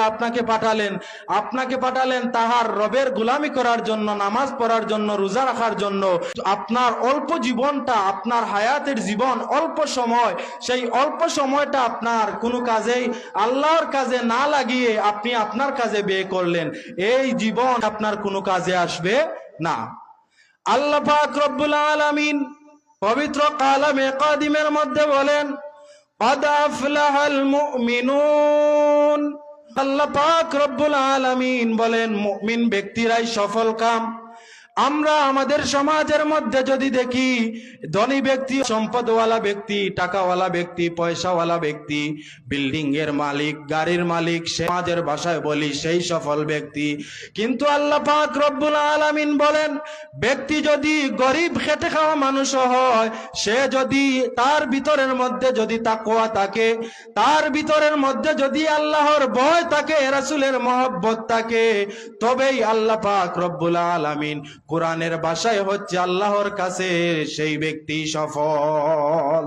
আপনাকে পাঠালেন। আপনাকে পাঠালেন তাহার রবের করার জন্য, নামাজ পড়ার জন্য, রোজা রাখার জন্য। আপনার অল্প জীবনটা, আপনার হায়াতের জীবন অল্প সময়, সেই অল্প সময়টা আপনার কোনো কাজেই আল্লাহর কাজে না লাগিয়ে আপনি আপনার কাজে বিয়ে করলেন। এই জীবন আপনার কোনো কাজে আসবে না। আল্লাহ পাক রব্বুল পবিত্র কালামে মধ্যে বলেন আল্লাহ পাক রব্বুল আলামিন বলেন মুমিন ব্যক্তিরাই সফল কাম। আমরা আমাদের সমাজের মধ্যে যদি দেখি, ধনী ব্যক্তি, সম্পদওয়ালা ব্যক্তি, টাকাওয়ালা ব্যক্তি, পয়সাওয়ালা ব্যক্তি বিল্ডিং এর মালিক, গাড়ির মালিক সমাজের ভাষায় বলি সেই সফল ব্যক্তি। কিন্তু আল্লাহ পাক রব্বুল আলামিন বলেন, ব্যক্তি যদি গরিব খেটে খাওয়া মানুষ হয়, সে যদি তার ভিতরের মধ্যে যদি তাকোয়া থাকে, তার ভিতরের মধ্যে যদি আল্লাহর ভয় থাকে, রাসূলের মহব্বত থাকে, তবেই আল্লাহ পাক রব্বুল আলামিন কোরআনের ভাষায় হচ্ছে আল্লাহর কাছে সেই ব্যক্তি সফল।